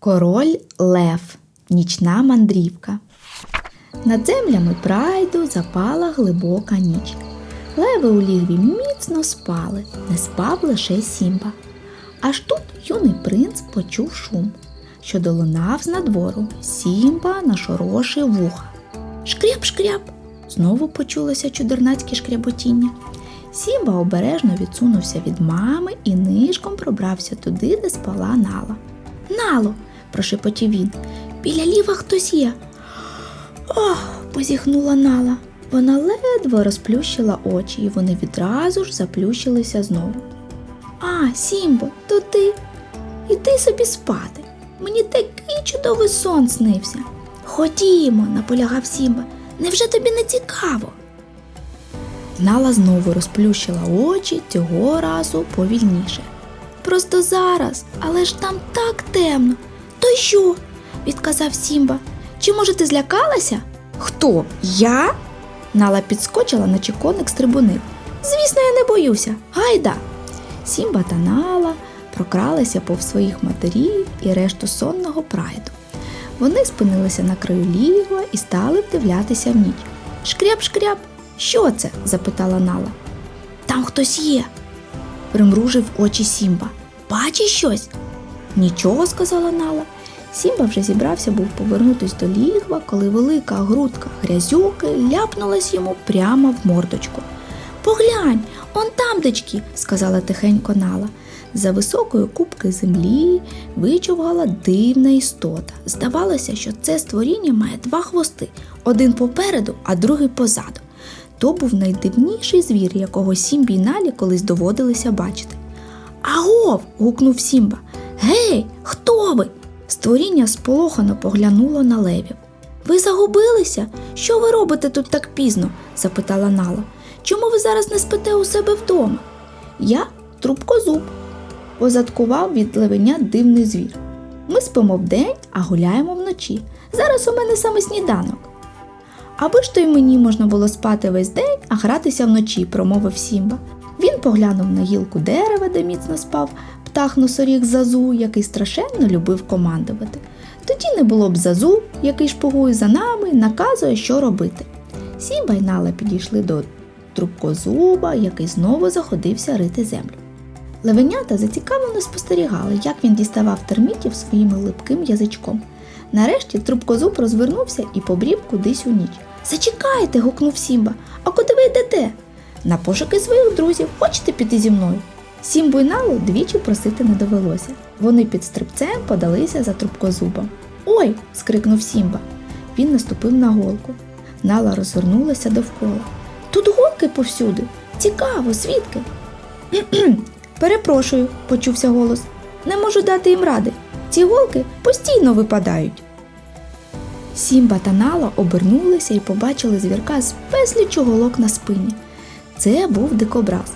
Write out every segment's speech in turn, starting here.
Король Лев. Нічна мандрівка. Над землями прайду запала глибока ніч. Леви у лігві міцно спали, не спав лише Сімба. Аж тут юний принц почув шум, що долунав з надвору. Сімба нашорошив вуха. Шкряп-шкряп. Знову почулося чудернацьке шкряботіння. Сімба обережно відсунувся від мами і нишком пробрався туди, де спала Нала. Нало, прошепотів він, біля ліва хтось є. Ох, позіхнула Нала. Вона ледве розплющила очі, і вони відразу ж заплющилися знову. А, Сімбо, то ти? Іди собі спати. Мені такий чудовий сон снився. Ходімо, наполягав Сімба. Невже тобі не цікаво? Нала знову розплющила очі цього разу повільніше. Просто зараз, але ж там так темно. То що? відказав Сімба. Чи може ти злякалася? Хто? Я? Нала підскочила, наче коник стрибунив. Звісно, я не боюся. Гайда. Сімба та Нала прокралися повз своїх матерів і решту сонного прайду. Вони спинилися на краю лігва і стали вдивлятися в ніч. Шкряп-шкряп, що це? запитала Нала. Там хтось є, примружив очі Сімба. Бачиш щось? Нічого, сказала Нала. Сімба вже зібрався був повернутись до лігва, коли велика грудка грязюки ляпнулась йому прямо в мордочку. Поглянь, он там дочки, сказала тихенько Нала. За високої кубки землі вичовгала дивна істота. Здавалося, що це створіння має два хвости: один попереду, а другий позаду. То був найдивніший звір, якого Сімбі й Налі колись доводилося бачити. Агов. гукнув Сімба. Гей, хто ви? Створіння сполохано поглянуло на левів. Ви загубилися? Що ви робите тут так пізно? запитала Нала. Чому ви зараз не спите у себе вдома? Я трубкозуб, позадкував від левеня дивний звір. Ми спимо вдень, а гуляємо вночі. Зараз у мене саме сніданок. Аби ж то й мені можна було спати весь день, а гратися вночі, промовив Сімба. Він поглянув на гілку дерева, де міцно спав птах носоріг Зазу, який страшенно любив командувати. Тоді не було б Зазу, який шпугує за нами, наказує, що робити. Сімба й Нала підійшли до трубкозуба, який знову заходився рити землю. Левенята зацікавлено спостерігали, як він діставав термітів своїм липким язичком. Нарешті трубкозуб розвернувся і побрів кудись у ніч. Зачекайте. гукнув Сімба. А куди ви йдете? На пошуки своїх друзів. Хочете піти зі мною? Сімбу й Налу двічі просити не довелося. Вони під стрибцем подалися за трубкозубом. Ой. скрикнув Сімба. Він наступив на голку. Нала розвернулася довкола. Тут голки повсюди. Цікаво? «Кхм-кхм, Перепрошую, почувся голос. Не можу дати їм ради. Ці голки постійно випадають. Сімба та Нала обернулися і побачили звірка з безлічу голок на спині. Це був дикобраз.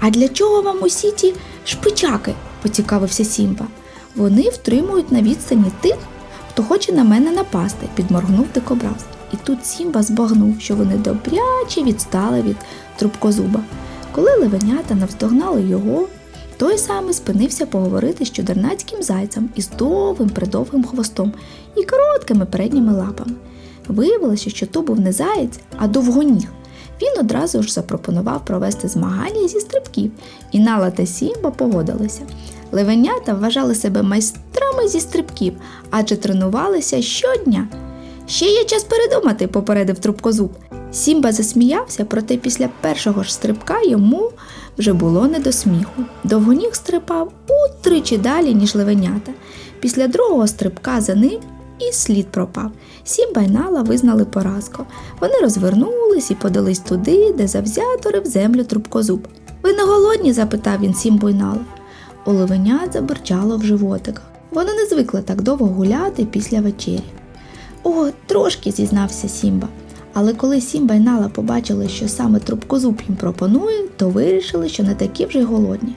А для чого вам усі ті шпичаки? поцікавився Сімба. Вони втримують на відстані тих, хто хоче на мене напасти, підморгнув дикобраз. І тут Сімба збагнув, що вони добряче відстали від трубкозуба. Коли левенята навздогнали його, той саме спинився поговорити з чудернацьким зайцем із довгим придовгим хвостом і короткими передніми лапами. Виявилося, що то був не заєць, а довгоніг. Він одразу ж запропонував провести змагання зі стрибків, і Нала та Сімба погодилися. Левенята вважали себе майстрами зі стрибків, адже тренувалися щодня. Ще є час передумати, попередив трубкозуб. Сімба засміявся, проте після першого ж стрибка йому вже було не до сміху. Довгоніг стрибав утричі далі, ніж левенята. Після другого стрибка за ним і слід пропав. Сімба й Нала визнали поразку. Вони розвернулись і подались туди, де завзято рив землю трубкозуб. Ви не голодні? запитав він Сімбу й Нала. У забурчало в животиках. Вони не звикли так довго гуляти після вечері. О, трошки, зізнався Сімба. Але коли Сімба й Нала побачили, що саме трубкозуб їм пропонує, то вирішили, що не такі вже й голодні.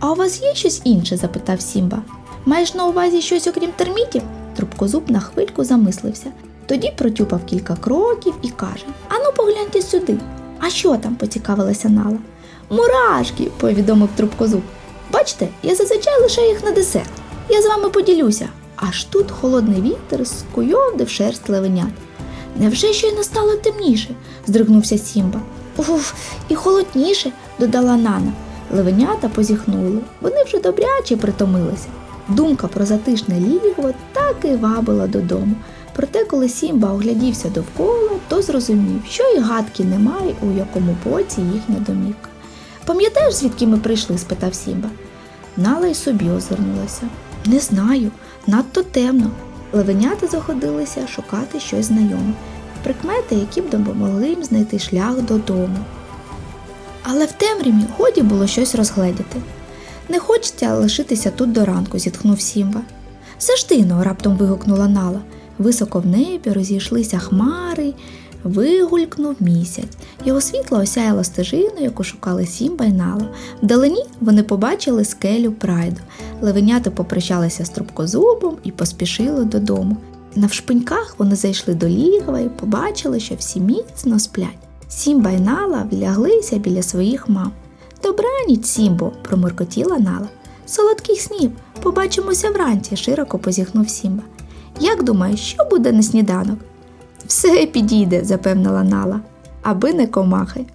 А у вас є щось інше? запитав Сімба. Маєш на увазі щось окрім термітів? Трубкозуб на хвильку замислився. Тоді протюпав кілька кроків і каже: Ану, погляньте сюди. А що там? поцікавилася Нала. Мурашки, повідомив трубкозуб. Бачите, я зазвичай лише їх на десерт. Я з вами поділюся. аж тут холодний вітер скуйовдив шерсть левенят. Невже щойно стало темніше? здригнувся Сімба. Уф, і холодніше, додала Нана. Левенята позіхнули, вони вже добряче притомилися. Думка про затишне лігво так і вабила додому. Проте, коли Сімба оглядівся довкола, то зрозумів, що і гадки немає, у якому боці їхня домівка. Пам'ятаєш, звідки ми прийшли? спитав Сімба. Нала й собі озирнулася. Не знаю, надто темно. Левенята заходилися шукати щось знайоме, прикмети, які б допомогли їм знайти шлях додому. Але в темряві годі було щось розгледіти. Не хочеться лишитися тут до ранку, зітхнув Сімба. Завжди-но, раптом вигукнула Нала. Високо в небі розійшлися хмари, вигулькнув місяць. Його світло осяяло стежину, яку шукали Сімба й Нала. Вдалині вони побачили скелю прайду. Левеняти попрощалися з трубкозубом і поспішили додому. Навшпиньках вони зайшли до лігва і побачили, що всі міцно сплять. Сімба й Нала вляглися біля своїх мам. Добраніч, Сімбо, промуркотіла Нала. Солодких снів, побачимося вранці, широко позіхнув Сімба. Як думаєш, що буде на сніданок? Все підійде, запевнила Нала, аби не комахи.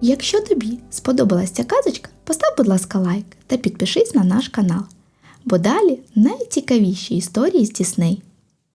Якщо тобі сподобалась ця казочка, постав, будь ласка, лайк та підпишись на наш канал. Бо далі найцікавіші історії з Дісней.